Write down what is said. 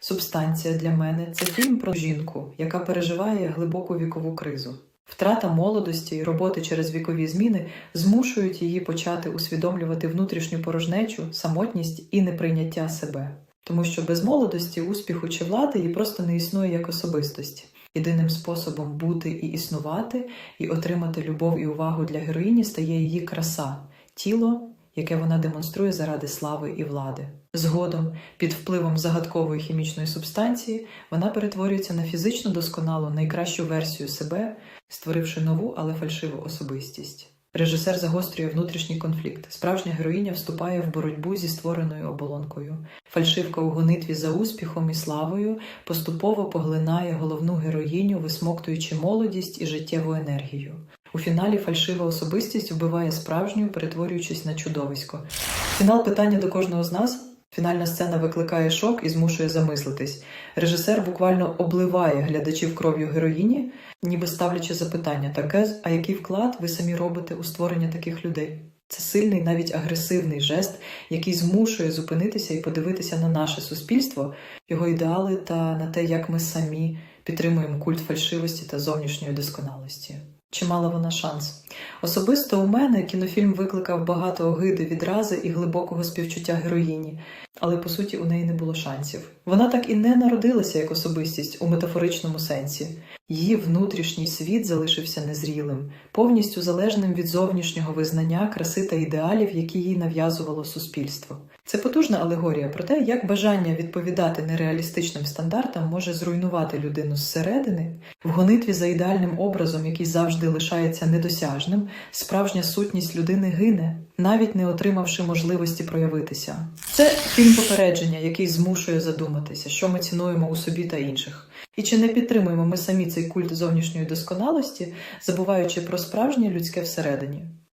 Субстанція для мене це фільм про жінку, яка переживає глибоку вікову кризу. Втрата молодості і роботи через вікові зміни змушують її почати усвідомлювати внутрішню порожнечу, самотність і неприйняття себе. Тому що без молодості, успіху чи влади її просто не існує як особистості. Єдиним способом бути і існувати, і отримати любов і увагу для героїні стає її краса, тіло, яке вона демонструє заради слави і влади. Згодом, під впливом загадкової хімічної субстанції, вона перетворюється на фізично досконалу найкращу версію себе, створивши нову, але фальшиву особистість. Режисер загострює внутрішній конфлікт. Справжня героїня вступає в боротьбу зі створеною оболонкою. Фальшивка у гонитві за успіхом і славою поступово поглинає головну героїню, висмоктуючи молодість і життєву енергію. У фіналі фальшива особистість вбиває справжню, перетворюючись на чудовисько. Фінал питання до кожного з нас. Фінальна сцена викликає шок і змушує замислитись. Режисер буквально обливає глядачів кров'ю героїні, ніби ставлячи запитання таке, а який вклад ви самі робите у створення таких людей? Це сильний, навіть агресивний жест, який змушує зупинитися і подивитися на наше суспільство, його ідеали та на те, як ми самі підтримуємо культ фальшивості та зовнішньої досконалості. Чи мала вона шанс? Особисто у мене кінофільм викликав багато огиди, відрази і глибокого співчуття героїні, але по суті у неї не було шансів. Вона так і не народилася як особистість у метафоричному сенсі. Її внутрішній світ залишився незрілим, повністю залежним від зовнішнього визнання, краси та ідеалів, які їй нав'язувало суспільство. Це потужна алегорія про те, як бажання відповідати нереалістичним стандартам може зруйнувати людину зсередини, в гонитві за ідеальним образом, який завжди лишається недосяжним, справжня сутність людини гине, навіть не отримавши можливості проявитися. Це фільм попередження, який змушує задуматися, що ми цінуємо у собі та інших. І чи не підтримуємо ми самі цей культ зовнішньої досконалості, забуваючи про справжнє людське всередині?